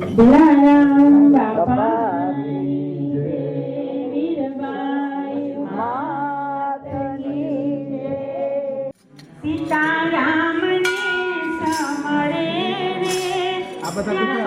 લાલામ બાપાની જય વીરબાઈ માતની જય સીતારામને સમરે રે. આ બધા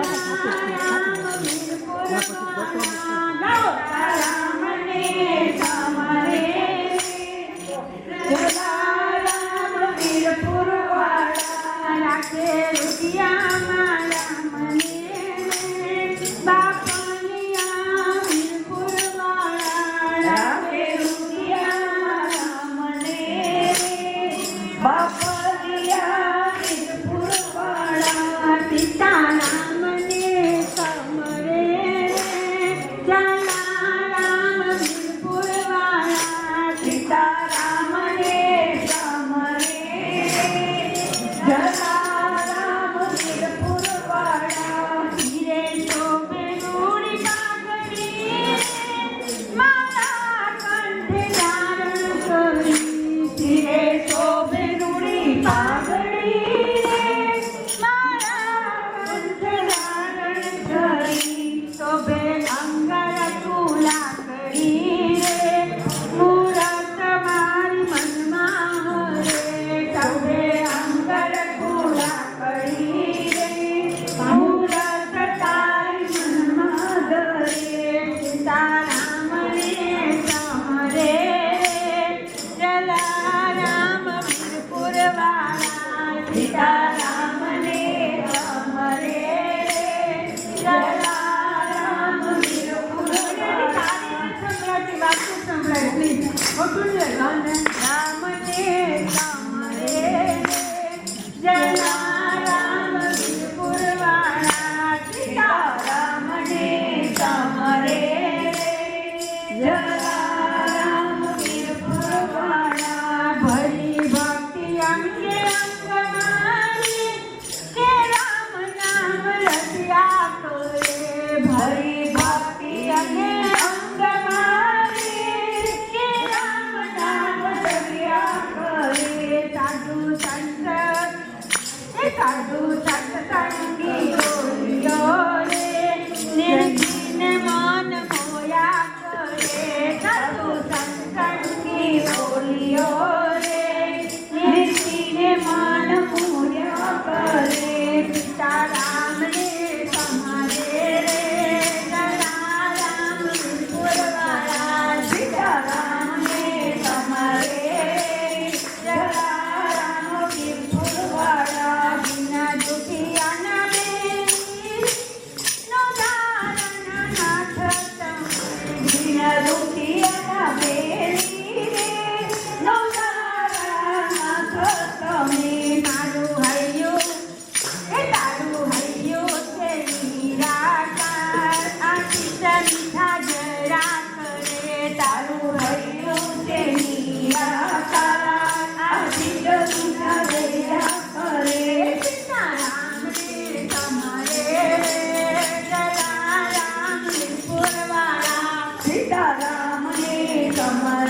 సీతారామే కమల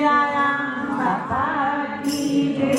Sri Ram Bhakti